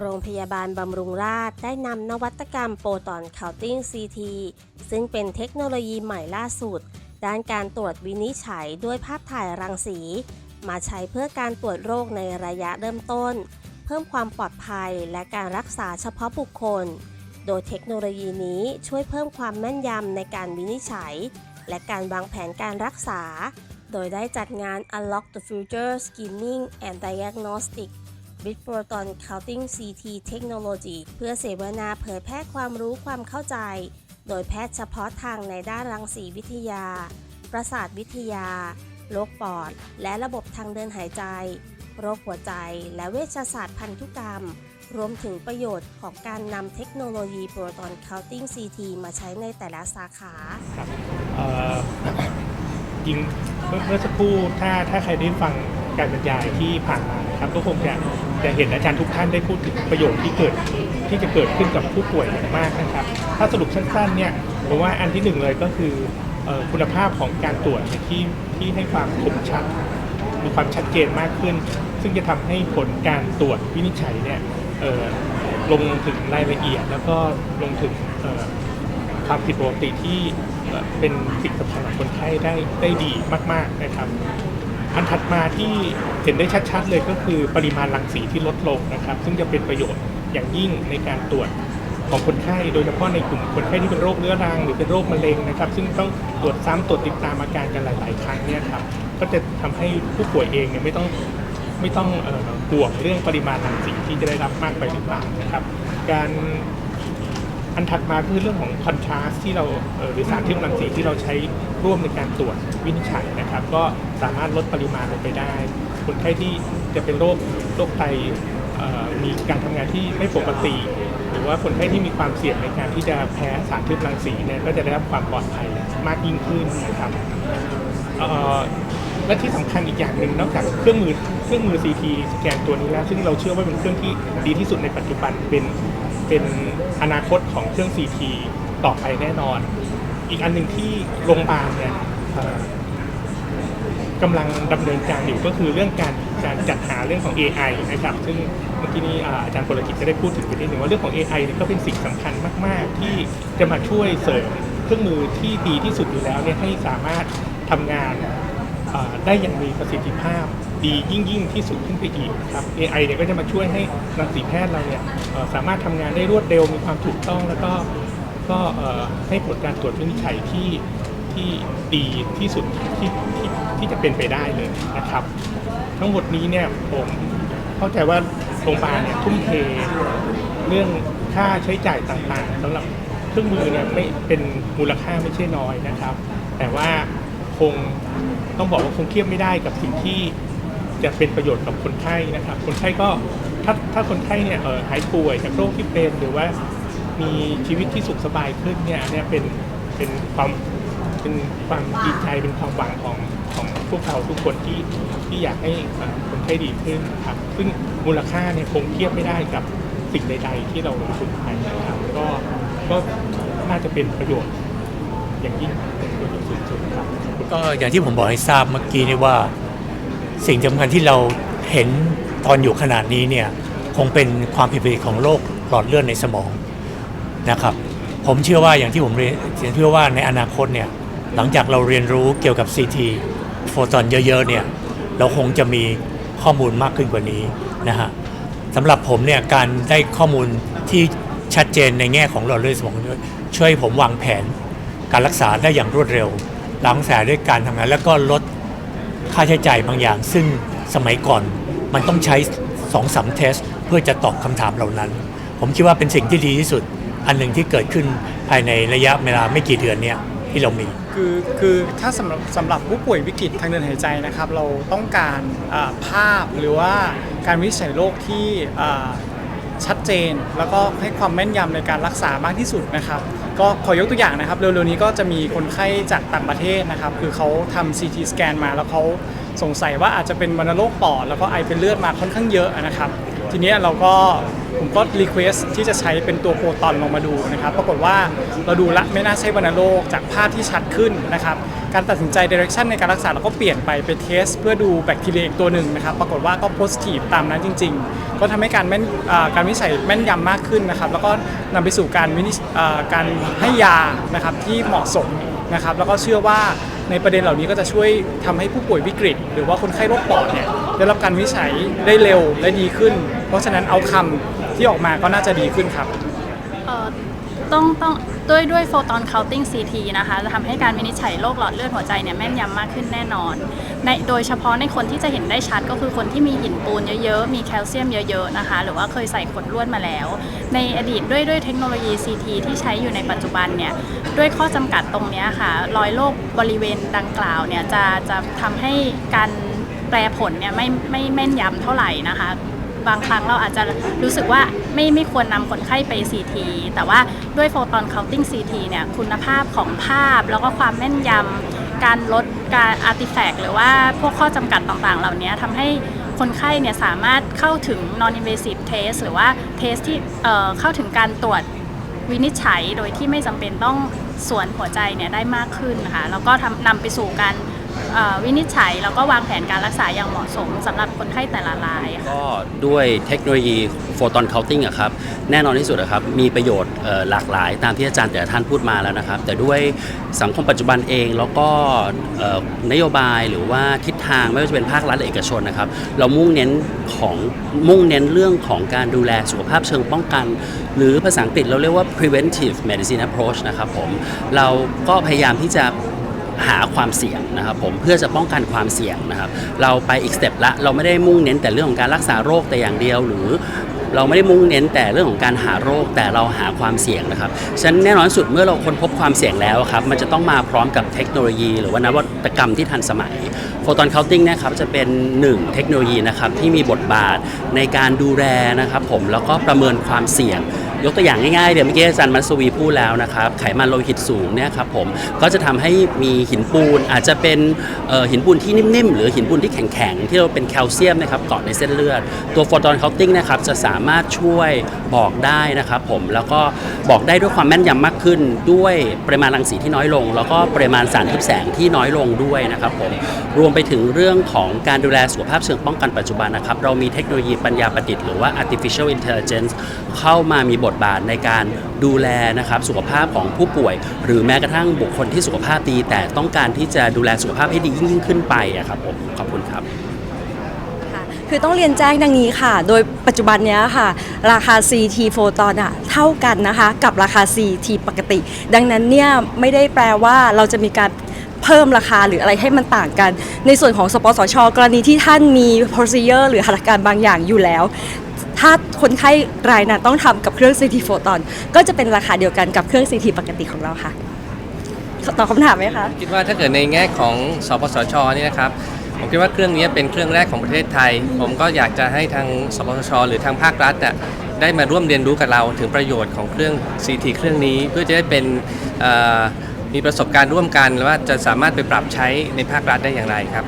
โรงพยาบาลบำรุงราษฎร์ได้นำนวัตกรรมโปรตอนเคาติ้ง CT ซึ่งเป็นเทคโนโลยีใหม่ล่าสุด ด้านการตรวจวินิจฉัยด้วยภาพถ่ายรังสี มาใช้เพื่อการตรวจโรคในระยะเริ่มต้น เพิ่มความปลอดภัยและการรักษาเฉพาะบุคคล โดยเทคโนโลยีนี้ช่วยเพิ่มความแม่นยำในการวินิจฉัย และการวางแผนการรักษา โดยได้จัดงาน Unlock the Future Screening and Diagnostic with Proton Counting CT Technology เพื่อเสวนาเผยแพร่ความรู้ความเข้าใจ โดยแพทย์เฉพาะทางในด้านรังสีวิทยา ประสาทวิทยา โรคปอด และระบบทางเดินหายใจ โรคหัวใจ และเวชศาสตร์พันธุกรรม รวมถึงประโยชน์ของการนำเทคโนโลยี Proton Counting CT มาใช้ในแต่ละสาขาครับเอ่อจริงเมื่อเมื่อสักครู่ถ้าถ้าใครได้ฟังการบรรยายที่ผ่านมานะครับก็คงจะ จะเห็นอาจารย์ทุกท่านได้พูดถึงประโยชน์ที่เกิดที่จะเกิดขึ้นกับผู้ป่วยอย่างมากนะครับ ถ้าสรุปสั้นๆเนี่ยผมว่าอันที่หนึ่งเลยก็คือคุณภาพของการตรวจที่ที่ให้ความคมชัดมีความชัดเจนมากขึ้น ซึ่งจะทำให้ผลการตรวจวินิจฉัยเนี่ยลงถึงรายละเอียด แล้วก็ลงถึงความผิดปกติที่เอ่อเป็นสิ่งสำคัญของคนไข้ได้ได้ดีมาก ๆนะครับ อันถัดมาที่เห็นได้ชัดๆ เลยก็คือปริมาณรังสีที่ลดลงนะครับ ซึ่งจะเป็นประโยชน์อย่างยิ่งในการตรวจของคนไข้โดยเฉพาะในกลุ่มคนไข้ที่เป็นโรคเรื้อรังหรือเป็นโรคมะเร็งนะครับ ซึ่งต้องตรวจซ้ำตรวจติดตามอาการกันหลาย ๆ ครั้งเนี่ยครับก็จะทำให้ผู้ป่วยเองเนี่ยไม่ต้องไม่ต้องห่วงเรื่องปริมาณรังสีที่จะได้รับมากไปหรือเปล่านะครับ การ อันถัดมาคือเรื่องของคอนทราสที่เราเออหรือสารที่รังสีที่เราใช้ร่วมในการตรวจวินิจฉัยนะครับ ก็สามารถลดปริมาณลงไปได้คนไข้ที่จะเป็นโรคโรคไตมีการทำงานที่ไม่ปกติ หรือว่าคนไข้ที่มีความเสี่ยงในการที่จะแพ้สารทึบรังสีเนี่ยก็จะได้รับความปลอดภัยมากยิ่งขึ้นนะครับและที่สำคัญอีกอย่างหนึ่งนอกจากเครื่องมือเครื่องมือ CT สแกนตัวนี้แล้ว ซึ่งเราเชื่อว่าเป็นเครื่องที่ดีที่สุดในปัจจุบันเป็น เป็นอนาคตของเครื่อง CT ต่อไปแน่นอน อีกอันหนึ่งที่โรงพยาบาลเนี่ยกำลังดำเนินการอยู่ก็คือเรื่องการการจัดหาเรื่องของ AI นะครับ ซึ่งเมื่อกี้นี้อาจารย์พลกิจก็ได้พูดถึงไปนิดหนึ่งว่าเรื่องของ AI เนี่ยก็เป็นสิ่งสำคัญมาก ๆ ที่จะมาช่วยเสริมเครื่องมือที่ดีที่สุดอยู่แล้วเนี่ยให้สามารถทำงานได้อย่างมีประสิทธิภาพ ดียิ่งยิ่งที่สุดขึ้นไปอีกนะครับ AI เนี่ยก็จะมาช่วยให้รังสีแพทย์เราเนี่ยสามารถทำงานได้รวดเร็วมีความถูกต้องแล้วก็ก็ให้ผลการตรวจวินิจฉัยที่ที่ดีที่สุดที่ที่ที่จะเป็นไปได้เลยนะครับ ทั้งหมดนี้เนี่ยผมเข้าใจว่าโรงพยาบาลเนี่ยทุ่มเทเรื่องค่าใช้จ่ายต่างๆสำหรับเครื่องมือเนี่ยไม่เป็นมูลค่าไม่ใช่น้อยนะครับ แต่ว่าคงต้องบอกว่าคงเทียบไม่ได้กับสิ่งที่ จะเป็นประโยชน์กับคนไข้นะครับ คนไข้ก็ถ้าถ้าคนไข้เนี่ยหายป่วยจากโรคที่เป็นหรือว่ามีชีวิตที่สุขสบายขึ้นเนี่ยเนี่ยเป็นเป็นความเป็นความดีใจเป็นความหวังของของพวกเราทุกคนที่ที่อยากให้คนไข้ดีขึ้นครับ ซึ่งมูลค่าเนี่ยคงเทียบไม่ได้กับสิ่งใด ๆ ที่เราลงทุนไปนะครับก็ก็น่าจะเป็นประโยชน์อย่างยิ่งเป็นประโยชน์สูงสุดครับก็อย่างที่ผมบอกให้ทราบเมื่อกี้นี่ว่า สิ่งสำคัญที่เราเห็นตอนอยู่ขนาดนี้เนี่ยคงเป็นความผิดปกติของโรคหลอดเลือดในสมองนะครับ ผมเชื่อว่าอย่างที่ผมเรียนเชื่อว่าในอนาคตเนี่ยหลังจากเราเรียนรู้เกี่ยวกับ CT โฟตอนเยอะๆเนี่ยเราคงจะมีข้อมูลมากขึ้นกว่านี้นะฮะสำหรับผมเนี่ยการได้ข้อมูลที่ชัดเจนในแง่ของหลอดเลือดสมองช่วยผมวางแผน การรักษาได้อย่างรวดเร็วล้างแผลด้วยการทำงานแล้วก็ลด ค่าใช้จ่ายบางอย่าง ซึ่งสมัยก่อนมันต้องใช้2อสามเทส เพื่อจะตอบคำถามเหล่านั้น ผมคิดว่าเป็นสิ่งที่ดีที่สุด อันหนึ่งที่เกิดขึ้นภายในระยะเวลาไม่กี่เดือนเนี่ยที่เรามี คือคือถ้าสำหรับสำหรับผู้ป่วยวิกฤตทางเดินหายใจนะครับ เราต้องการอ่าภาพหรือว่าการวินิจฉัยโรคที่อ่าชัดเจน แล้วก็ให้ความแม่นยำในการรักษามากที่สุดนะครับ ก็ขอยกตัวอย่างนะครับ เร็วๆนี้ก็จะมีคนไข้จากต่างประเทศนะครับ คือเขาทำ CT สแกนมาแล้วเขาสงสัยว่าอาจจะเป็นวัณโรคปอดแล้วก็ไอเป็นเลือดมาค่อนข้างเยอะนะครับ ทีเนี้ยเราก็ผมก็รีเควสที่จะใช้เป็นตัวโปรตอนลงมาดูนะครับ ปรากฏว่าเราดูละไม่น่าใช่วัณโรคจากภาพที่ชัดขึ้นนะครับ การตัดสินใจ direction ในการรักษาเราก็เปลี่ยนไปไปเทส เพื่อดูแบคทีเรียอีกตัวหนึ่งนะครับ ปรากฏว่าก็ positive ตามนั้นจริง ๆ ก็ทำให้การแม่นการวิจัยแม่นยำมากขึ้นนะครับ แล้วก็นำไปสู่การวินิจการให้ยานะครับที่เหมาะสมนะครับ แล้วก็เชื่อว่า ในประเด็นเหล่านี้ก็จะช่วยทำให้ผู้ป่วยวิกฤต หรือว่าคนไข้โรคปอดเนี่ยได้รับการวิจัยได้เร็วและดีขึ้น เพราะฉะนั้นเอาคำที่ออกมาก็น่าจะดีขึ้นครับ ต้องต้องด้วยด้วยโฟตอนเคาน์ติ้ง CT นะคะจะทำให้การวินิจฉัยโรคหลอดเลือดหัวใจเนี่ยแม่นยำมากขึ้นแน่นอนในโดยเฉพาะในคนที่จะเห็นได้ชัดก็คือคนที่มีหินปูนเยอะๆ มีแคลเซียมเยอะๆนะคะ หรือว่าเคยใส่ขดลวดมาแล้ว ในอดีตด้วยด้วยเทคโนโลยี CT ที่ใช้อยู่ในปัจจุบันเนี่ยด้วยข้อจำกัดตรงนี้ค่ะรอยโรคบริเวณดังกล่าวเนี่ยจะจะทำให้การแปลผลเนี่ยไม่ไม่แม่นยำเท่าไหร่นะคะ บางครั้งเราอาจจะรู้สึกว่าไม่ไม่ควรนำคนไข้ไป CT แต่ว่าด้วยโฟตอนเคาน์ติ้ง CT เนี่ยคุณภาพของภาพแล้วก็ความแม่นยำการลดการอาร์ติแฟกหรือว่าพวกข้อจำกัดต่างๆ เหล่านี้ทำให้คนไข้เนี่ยสามารถเข้าถึง non invasive test หรือว่าเทสที่เเข้าถึงการตรวจวินิจฉัยโดยที่ไม่จำเป็นต้องสวนหัวใจเนี่ยได้มากขึ้นนะคะแล้วก็ทำนำไปสู่การ วินิจฉัยแล้วก็วางแผนการรักษาอย่างเหมาะสมสำหรับคนไข้แต่ละรายค่ะ ก็ด้วยเทคโนโลยีโฟตอนเคาน์ติ้งอะครับแน่นอนที่สุดอะครับมีประโยชน์เอ่อหลากหลายตามที่อาจารย์แต่ละท่านพูดมาแล้วนะครับ แต่ด้วยสังคมปัจจุบันเองแล้วก็เอ่อนโยบายหรือว่าทิศทางไม่ว่าจะเป็นภาครัฐหรือเอกชนนะครับ เรามุ่งเน้นของมุ่งเน้นเรื่องของการดูแลสุขภาพเชิงป้องกัน หรือภาษาอังกฤษเราเรียกว่า preventive medicine approach นะครับผมเราก็พยายามที่จะ หาความเสี่ยงนะครับผมเพื่อจะป้องกันความเสี่ยงนะครับ เราไปอีกสเต็ปละเราไม่ได้มุ่งเน้นแต่เรื่องของการรักษาโรคแต่อย่างเดียว หรือเราไม่ได้มุ่งเน้นแต่เรื่องของการหาโรคแต่เราหาความเสี่ยงนะครับฉะนั้นแน่นอนสุดเมื่อเราค้นพบความเสี่ยงแล้วครับมันจะต้องมาพร้อมกับเทคโนโลยี หรือว่านวัตกรรมที่ทันสมัยโฟตอนเคาน์ติ้งนะครับจะเป็นหนึ่งเทคโนโลยีนะครับที่มีบทบาทในการดูแลนะครับผมแล้วก็ประเมินความเสี่ยงยกตัวอย่างง่ายๆเดี๋ยวเมื่อกี้อาจารย์มัสวีพูดแล้วนะครับไขมันโลหิตสูงเนี่ยครับผมก็จะทำให้มีหินปูนอาจจะเป็นหินปูนที่นิ่มๆ หรือหินปูนที่แข็งๆ ที่เราเป็นแคลเซียมนะครับเกาะในเส้นเลือด ตัวโฟตอนเคานติ้งนะครับจะสามารถช่วยบอกได้นะครับผมแล้วก็บอกได้ด้วยความแม่นยำมากขึ้น ด้วยปริมาณรังสีที่น้อยลง แล้วก็ปริมาณสารทึบแสงที่น้อยลงด้วยนะครับผมรวมไปถึงเรื่องของการดูแลสุขภาพเชิงป้องกันปัจจุบันนะครับเรามีเทคโนโลยีปัญญาประดิษฐ์หรือว่า artificial intelligence เข้ามามีบทบาทในการดูแลนะครับสุขภาพของผู้ป่วย หรือแม้กระทั่งบุคคลที่สุขภาพดี แต่ต้องการที่จะดูแลสุขภาพให้ดียิ่งขึ้นไปอะครับผมขอบคุณครับ คือต้องเรียนแจ้งดังนี้ค่ะ โดยปัจจุบันเนี้ยค่ะ ราคา CT โฟตอนอะเท่ากันนะคะ กับราคา CT ปกติ ดังนั้นเนี่ยไม่ได้แปลว่าเราจะมีการเพิ่มราคาหรืออะไรให้มันต่างกัน ในส่วนของสปสช กรณีที่ท่านมี procedure หรือหัตถการบางอย่างอยู่แล้ว ถ้าคนไข้รายนั้นต้องทำกับเครื่อง CT โฟตอน ก็จะเป็นราคาเดียวกันกับเครื่อง CT ปกติของเราค่ะตอบคำถามไหมคะ คิดว่าถ้าเกิดในแง่ของสปสชนี่นะครับผมคิดว่าเครื่องนี้เป็นเครื่องแรกของประเทศไทย ผมก็อยากจะให้ทางสปสชหรือทางภาครัฐน่ะได้มาร่วมเรียนรู้กับเราถึงประโยชน์ของเครื่อง CT เครื่องนี้ เพื่อจะได้เป็นมีประสบการณ์ร่วมกันว่าจะสามารถไปปรับใช้ในภาครัฐได้อย่างไรครับ